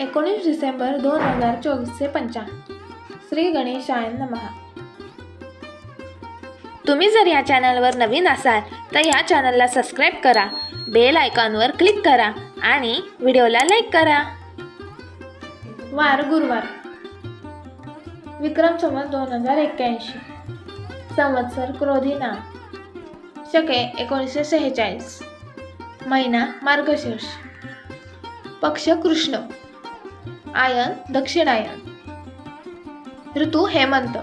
एकोणीस डिसेंबर दोन हजार चोवीसचे पंचांग. श्री गणेशाय नमहा तुम्ही जर या चॅनलवर नवीन असाल तर या चॅनलला सबस्क्राईब करा बेल आयकॉनवर क्लिक करा आणि व्हिडिओला लाईक करा. वार गुरुवार. विक्रम संवत दोन हजार एक्क्याऐंशी. संवत्सर क्रोधी शके एकोणीसशे सेहेचाळीस. महिना मार्गशीर्ष. पक्ष कृष्ण. आयन दक्षिणायन ऋतू हेमंत.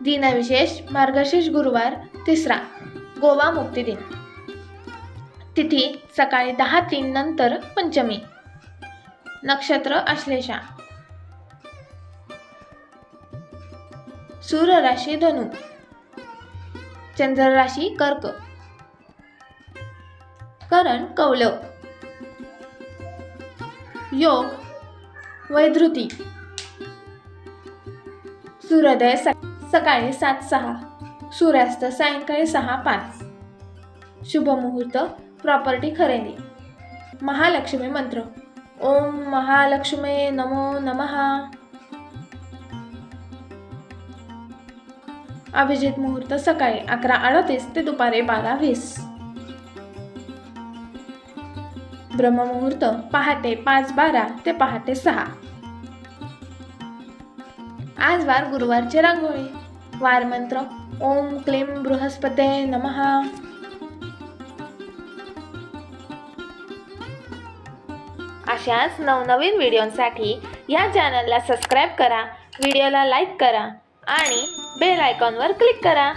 दिनविशेष मार्गशीर्ष गुरुवार तिसरा. गोवा मुक्ती दिन. तिथी सकाळी दहा तीन नंतर पंचमी. नक्षत्र अश्लेषा. सूर्य राशी धनु. चंद्र राशी कर्क. करण कौलव. योग वैधृती सूर्योदय सकाळी सात सहा सूर्यास्त सायंकाळी सहा पाच. शुभ मुहूर्त प्रॉपर्टी खरेदी. महालक्ष्मी मंत्र. ओम महालक्ष्मी नमो नमहा अभिजित मुहूर्त सकाळी अकरा अडतीस ते दुपारी बारा वीस. ब्रह्ममुहूर्त पहाटे पाच बारा ते पहाटे सहा. आज वार गुरुवारची रांगोळी. वार मंत्र ओम क्लीम बृहस्पते नमहा अशाच नवनवीन व्हिडिओसाठी या चॅनलला सबस्क्राईब करा व्हिडिओला लाईक करा आणि बेल आयकॉनवर क्लिक करा.